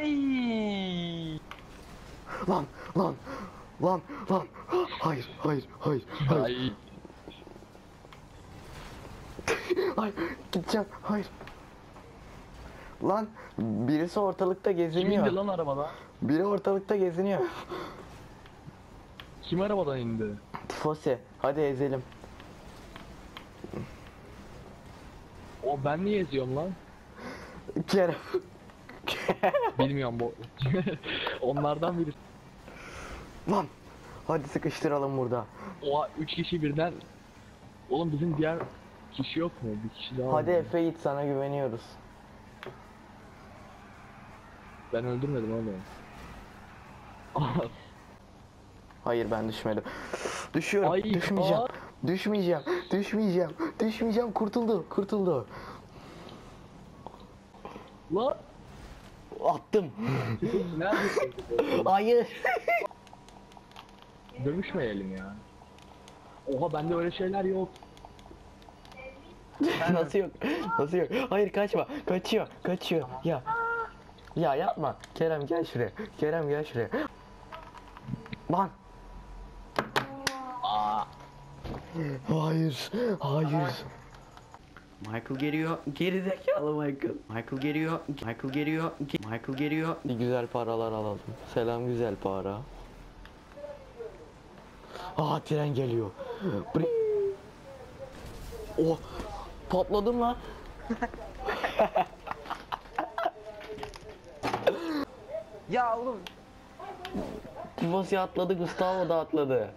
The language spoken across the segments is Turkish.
Ay. Lan lan lan lan. Hayır hayır hayır hayır. Ay. Hayır gideceğim hayır. Lan birisi ortalıkta Kim indi geziniyor. lan arabadan? Biri ortalıkta geziniyor. Kim arabadan indi? Fose hadi ezelim. O ben niye eziyorum lan? Kerem. Bilmiyorum bu. Onlardan biri. Lan hadi sıkıştıralım burada. Oha 3 kişi birden. Oğlum bizim diğer kişi yok mu? Bir kişi daha Hadi var. Efe Yiğit sana güveniyoruz. Ben öldürmedim oğlum. Hayır ben düşmedim. Düşüyorum. Ay, düşmeyeceğim. aa. Düşmeyeceğim. Düşmeyeceğim. Düşmeyeceğim. Kurtuldu. Kurtuldu. Lan Attım. neredesin? Hayır. Dövüşmeyelim ya. Oha bende öyle şeyler yok. Nasıl yok? Nasıl yok? Hayır kaçma. Kaçıyor. Kaçıyor. Ya. Ya yapma. Kerem gel şuraya. Kerem gel şuraya. Lan. Hayır. Hayır. Michael geliyor. Geri zekalı Michael. Michael geliyor. Michael geliyor. Michael geliyor. Bir güzel paralar alalım. Selam güzel para. Aa tren geliyor. Bri- Oh patladım lan. Ya oğlum Tifosya atladı Gustavo da atladı.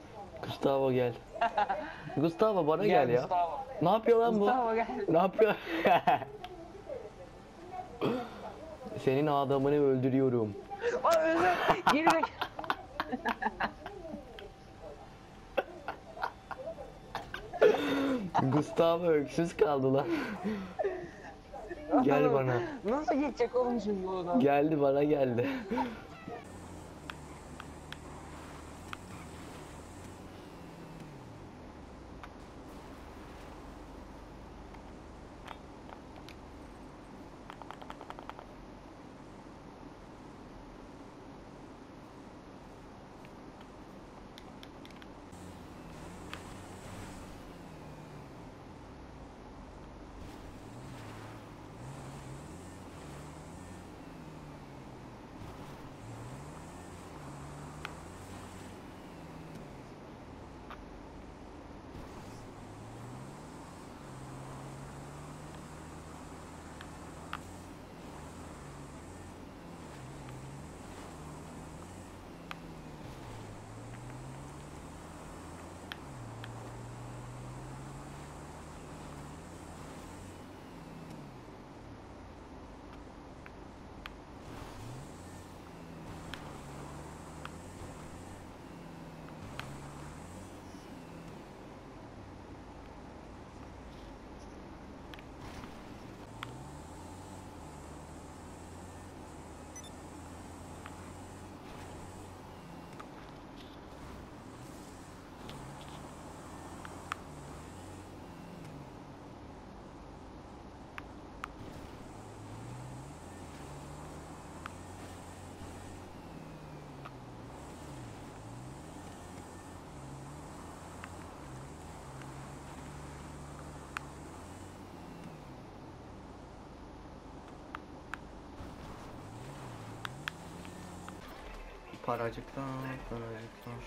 Gustavo gel. Gustavo bana gel, ya. Gustavo. Ne yapıyor lan bu? Gustavo gel. Ne yapıyor? Senin adamını öldürüyorum. Aa özür. Geri bek. Gustavo öksüz kaldı lan. Gel bana. Nasıl geçecek oğlum şimdi oradan? Geldi bana geldi. Paracıklar, paracıklar.